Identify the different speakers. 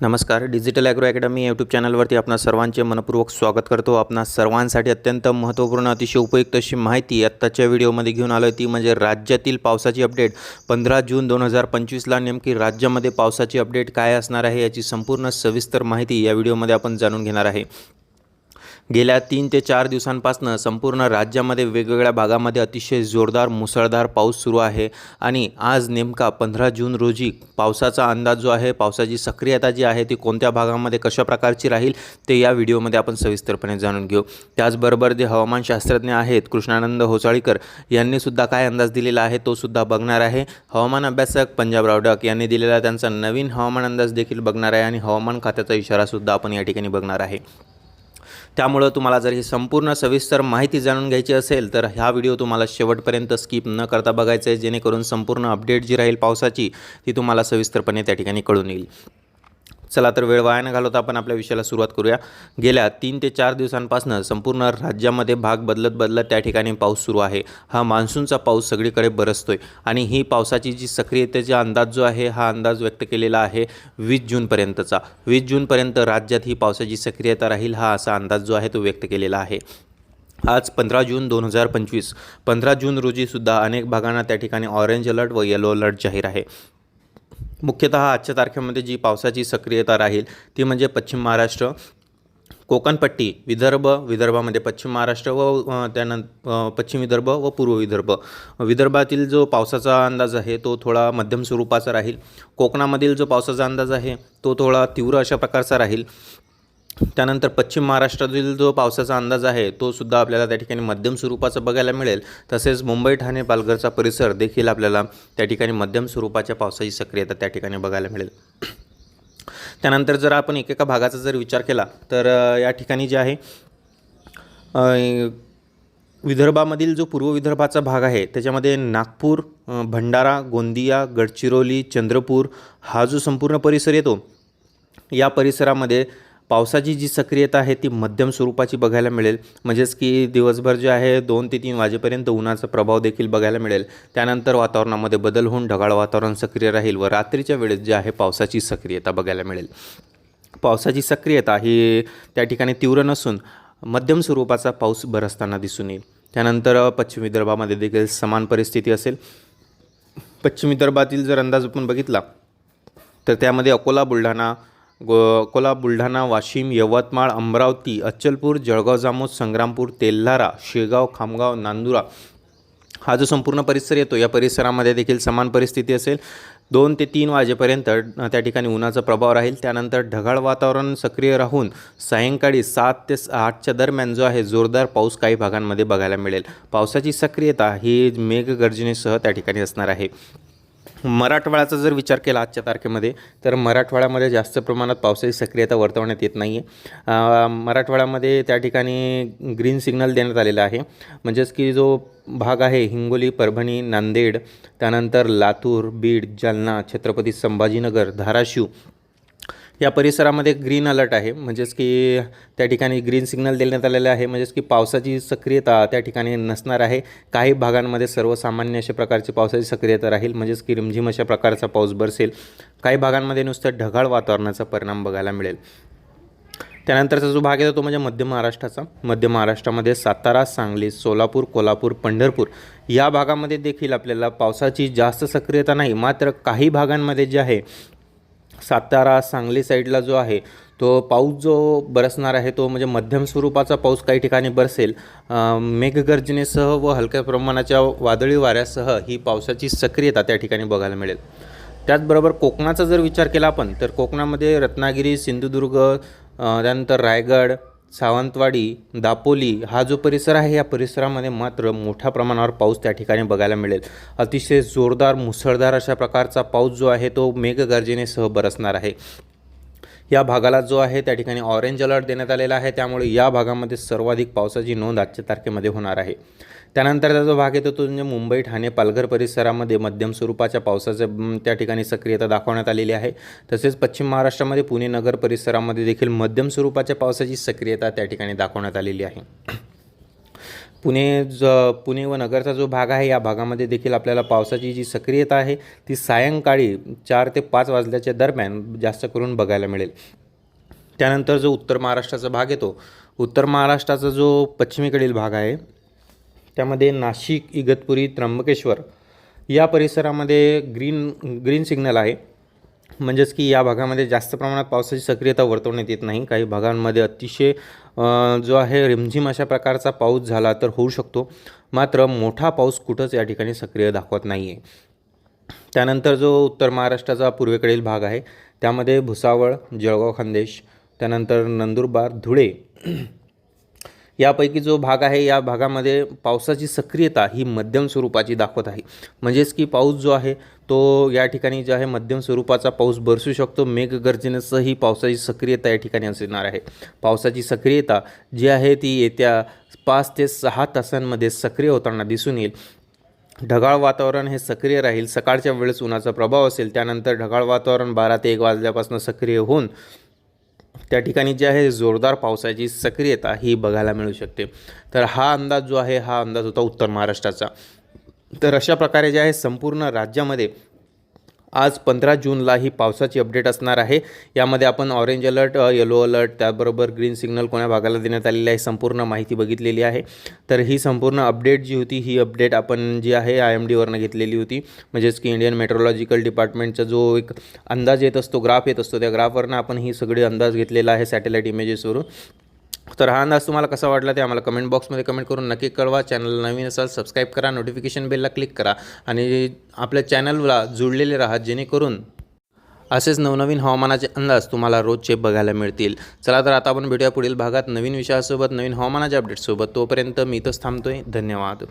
Speaker 1: नमस्कार digital agro academy YouTube चॅनलवरती आपणा सर्वांचे मनपूर्वक स्वागत करतो. आपणा सर्वांसाठी अत्यंत महत्त्वपूर्ण अतिशय उपयुक्त अशी माहिती आत्ताच्या व्हिडिओमध्ये घेऊन आलो आहे ती म्हणजे राज्यातील पावसाची अपडेट. पंधरा जून दोन हजार पंचवीसला नेमकी राज्यामध्ये पावसाची अपडेट काय असणार आहे याची संपूर्ण सविस्तर माहिती या व्हिडिओमध्ये आपण जाणून घेणार आहे. गेल्या तीन ते चार दिवसांपासून संपूर्ण राज्यामध्ये वेगवेगळ्या भागामध्ये अतिशय जोरदार मुसळधार पाऊस सुरू आहे आणि आज नेमका पंधरा जून रोजी पावसाचा अंदाज जो आहे पावसाची सक्रियता जी आहे ती कोणत्या भागामध्ये कशा प्रकारची राहील ते या व्हिडिओमध्ये आपण सविस्तरपणे जाणून घेऊ. त्याचबरोबर जे हवामानशास्त्रज्ञ आहेत कृष्णानंद होसाळीकर यांनीसुद्धा काय अंदाज दिलेला आहे तो सुद्धा बघणार आहे. हवामान अभ्यासक पंजाबराव डक यांनी दिलेला त्यांचा नवीन हवामान अंदाज देखील बघणार आहे आणि हवामान खात्याचा इशारासुद्धा आपण या ठिकाणी बघणार आहे. त्यामुळं तुम्हाला जर ही संपूर्ण सविस्तर माहिती जाणून घ्यायची असेल तर हा व्हिडिओ तुम्हाला शेवटपर्यंत स्किप न करता बघायचा आहे जेणेकरून संपूर्ण अपडेट जी राहील पावसाची ती तुम्हाला सविस्तरपणे त्या ठिकाणी कळून येईल. चला तर वेळ वाया न घालवता आपण आपल्या विषयाला सुरुवात करूया. गेल्या तीन ते चार दिवसांपासून संपूर्ण राज्यामध्ये भाग बदलत बदलत त्या ठिकाणी पाऊस सुरू आहे. हा मान्सूनचा पाऊस सगळीकडे बरसतोय आणि ही पावसाची जी सक्रियतेचा अंदाज जो आहे हा अंदाज व्यक्त केलेला आहे वीस जूनपर्यंतचा. वीस जूनपर्यंत राज्यात ही पावसाची सक्रियता राहील हा असा अंदाज जो आहे तो व्यक्त केलेला आहे. आज पंधरा जून दोन हजार पंचवीस. पंधरा जून रोजीसुद्धा अनेक भागांना त्या ठिकाणी ऑरेंज अलर्ट व येलो अलर्ट जाहीर आहे. मुख्यतः आजच्या तारखेमध्ये जी पावसाची सक्रियता राहील ती म्हणजे पश्चिम महाराष्ट्र. कोकणपट्टी विदर्भ विदर्भामध्ये पश्चिम महाराष्ट्र व त्यानंतर पश्चिम विदर्भ व पूर्व विदर्भ. विदर्भातील जो पावसाचा अंदाज आहे तो थोडा मध्यम स्वरूपाचा राहील. कोकणामधील जो पावसाचा अंदाज आहे तो थोडा तीव्र अशा प्रकारचा राहील. त्यानंतर पश्चिम महाराष्ट्रातील जो पावसाचा अंदाज आहे तो सुद्धा आपल्याला त्या ठिकाणी मध्यम स्वरूपाचा बघायला मिळेल. तसेच मुंबई ठाणे पालघरचा परिसर देखील आपल्याला त्या ठिकाणी मध्यम स्वरूपाच्या पावसाची सक्रियता त्या ठिकाणी बघायला मिळेल. त्यानंतर जर आपण एकेका भागाचा जर विचार केला तर या ठिकाणी जे आहे विदर्भामधील जो पूर्व विदर्भाचा भाग आहे त्याच्यामध्ये नागपूर भंडारा गोंदिया गडचिरोली चंद्रपूर हा जो संपूर्ण परिसर येतो या परिसरामध्ये पावसाची जी सक्रियता आहे ती मध्यम स्वरूपाची बघायला मिळेल. म्हणजेच की दिवसभर जे आहे दोन ते तीन वाजेपर्यंत उन्हाचा प्रभाव देखील बघायला मिळेल. त्यानंतर वातावरणामध्ये बदल होऊन ढगाळ वातावरण सक्रिय राहील व रात्रीच्या वेळेस जे आहे पावसाची सक्रियता बघायला मिळेल. पावसाची सक्रियता ही त्या ठिकाणी तीव्र नसून मध्यम स्वरूपाचा पाऊस बरसताना दिसून येईल. त्यानंतर पश्चिम विदर्भामध्ये देखील समान परिस्थिती असेल. पश्चिम विदर्भातील जर अंदाज आपण बघितला तर त्यामध्ये अकोला बुलढाणा गो अकोला बुलढाणा वाशिम यवतमाळ अमरावती अचलपूर जळगाव जामोद संग्रामपूर तेल्हारा शेगाव खामगाव नांदुरा. हा जो संपूर्ण परिसर येतो या परिसरामध्ये देखील समान परिस्थिती असेल. दोन ते तीन वाजेपर्यंत त्या ठिकाणी उन्हाचा प्रभाव राहील. त्यानंतर ढगाळ वातावरण सक्रिय राहून सायंकाळी सात ते आठच्या दरम्यान जो आहे जोरदार पाऊस काही भागांमध्ये बघायला मिळेल. पावसाची सक्रियता ही मेघगर्जनेसह त्या ठिकाणी असणार आहे. मराठवाड्याचा जर विचार केला आजच्या तारखेमध्ये तर मराठवाड्यामध्ये जास्त प्रमाणात पावसाची सक्रियता वर्तवण्यात येत नाही आहे मराठवाड्यामध्ये त्या ठिकाणी ग्रीन सिग्नल देण्यात आलेला आहे. म्हणजेच की जो भाग आहे हिंगोली परभणी नांदेड त्यानंतर लातूर बीड जालना छत्रपती संभाजीनगर धाराशिव या परिसरामध्ये ग्रीन अलर्ट आहे. म्हणजेच की त्या ठिकाणी ग्रीन सिग्नल देण्यात आलेला आहे. म्हणजेच की पावसाची सक्रियता त्या ठिकाणी नसणार आहे. काही भागांमध्ये सर्वसामान्य अशा प्रकारची पावसाची सक्रियता राहील. म्हणजेच की रिमझिम अशा प्रकारचा पाऊस बरसेल. काही भागांमध्ये नुसतं ढगाळ वातावरणाचा परिणाम बघायला मिळेल. त्यानंतरचा जो भाग येतो तो म्हणजे मध्य महाराष्ट्राचा. मध्य महाराष्ट्रामध्ये सातारा सांगली सोलापूर कोल्हापूर पंढरपूर या भागामध्ये देखील आपल्याला पावसाची जास्त सक्रियता नाही. मात्र काही भागांमध्ये जे आहे सातारा सांगली साईडला जो आहे तो पाऊस जो बरसणार आहे तो म्हणजे मध्यम स्वरूपाचा पाऊस काही ठिकाणी बरसेल. मेघगर्जनेसह व हलक्या प्रमाणाच्या वादळी वाऱ्यासह ही पावसाची सक्रियता त्या ठिकाणी बघायला मिळेल. त्याचबरोबर कोकणाचा जर विचार केला आपण तर कोकणामध्ये रत्नागिरी सिंधुदुर्ग त्यानंतर रायगड सावंतवाडी दापोली हा जो परिसर आहे या परिसरामध्ये मात्र मोठ्या प्रमाणावर पाऊस त्या ठिकाणी बघायला मिळेल. अतिशय जोरदार मुसळधार अशा प्रकारचा पाऊस जो आहे तो मेघगर्जनेसह बरसणार आहे. या भागाला जो आहे त्या ठिकाणी ऑरेंज अलर्ट देण्यात आलेला आहे. त्यामुळे या भागामध्ये सर्वाधिक पावसाची नोंद आजच्या तारखेमध्ये होणार आहे. त्यानंतरचा जो भाग येतो तो म्हणजे मुंबई ठाणे पालघर परिसरामध्ये मध्यम स्वरूपाच्या पावसाचं त्या ठिकाणी सक्रियता दाखवण्यात आलेली आहे. तसेच पश्चिम महाराष्ट्रामध्ये पुणे नगर परिसरामध्ये देखील मध्यम स्वरूपाच्या पावसाची सक्रियता त्या ठिकाणी दाखवण्यात आलेली आहे. पुणे ज पुणे व नगरचा जो भाग आहे या भागामध्ये देखील आपल्याला पावसाची जी सक्रियता आहे ती सायंकाळी चार ते पाच वाजल्याच्या दरम्यान जास्त करून बघायला मिळेल. त्यानंतर जो उत्तर महाराष्ट्राचा भाग येतो उत्तर महाराष्ट्राचा जो पश्चिमेकडील भाग आहे त्यामध्ये नाशिक इगतपुरी त्र्यंबकेश्वर या परिसरामध्ये ग्रीन ग्रीन सिग्नल आहे. म्हणजेच की या भागामध्ये जास्त प्रमाणात पावसाची सक्रियता वर्तवण्यात येत नाही. काही भागांमध्ये अतिशय जो आहे रिमझिम अशा प्रकारचा पाऊस झाला तर होऊ शकतो. मात्र मोठा पाऊस कुठंच या ठिकाणी सक्रिय दाखवत नाही आहे त्यानंतर जो उत्तर महाराष्ट्राचा पूर्वेकडील भाग आहे त्यामध्ये भुसावळ जळगाव खानदेश त्यानंतर नंदुरबार धुळे यापैकी जो भाग आहे या भागामध्ये पावसाची सक्रियता ही मध्यम स्वरूपाची दाखवत आहे. म्हणजेच की पाऊस जो आहे तो या ठिकाणी जो आहे मध्यम स्वरूपाचा पाऊस बरसू शकतो. मेघगर्जनेसह ही पावसाची सक्रियता या ठिकाणी असणार आहे. पावसाची सक्रियता जी आहे ती येत्या पाच ते सहा तासांमध्ये सक्रिय होताना दिसून येईल. ढगाळ वातावरण हे सक्रिय राहील. सकाळच्या वेळेस उन्हाचा प्रभाव असेल त्यानंतर ढगाळ वातावरण बारा ते एक वाजल्यापासून सक्रिय होऊन त्या ठिकाणी जे आहे जोरदार पावसाची सक्रियता ही बघायला मिळू शकते. तर हा अंदाज जो आहे हा अंदाज होता उत्तर महाराष्ट्राचा. तर अशा प्रकारे जे आहे संपूर्ण राज्यामध्ये आज पंधरा जूनला ही पावसाची अपडेट असणार आहे. यामध्ये आपण ऑरेंज अलर्ट येलो अलर्ट त्याबरोबर ग्रीन सिग्नल कोण्या भागाला देण्यात आलेली आहे संपूर्ण माहिती बघितलेली आहे. तर ही संपूर्ण अपडेट जी होती ही अपडेट आपण जी आहे आय एम डीवरनं घेतलेली होती. म्हणजेच की इंडियन मेट्रोलॉजिकल डिपार्टमेंटचा जो एक अंदाज येत असतो ग्राफ येत असतो त्या ग्राफवरनं आपण ही सगळी अंदाज घेतलेला आहे सॅटेलाईट इमेजेसवरून तर हा अंदाज तुम्हाला कसा वाटला ते आम्हाला कमेंट बॉक्समध्ये कमेंट करून नक्की कळवा. चॅनल नवीन असाल सबस्क्राईब करा. नोटिफिकेशन बेलला क्लिक करा. आणि आपल्या चॅनलला जुळलेले राहा जेणेकरून असेच नवनवीन हवामानाचे अंदाज तुम्हाला रोजचे बघायला मिळतील. चला तर आता आपण भेटूया पुढील भागात नवीन विषयासोबत नवीन हवामानाच्या अपडेट्ससोबत तोपर्यंत मी इथंच थांबतोय. धन्यवाद.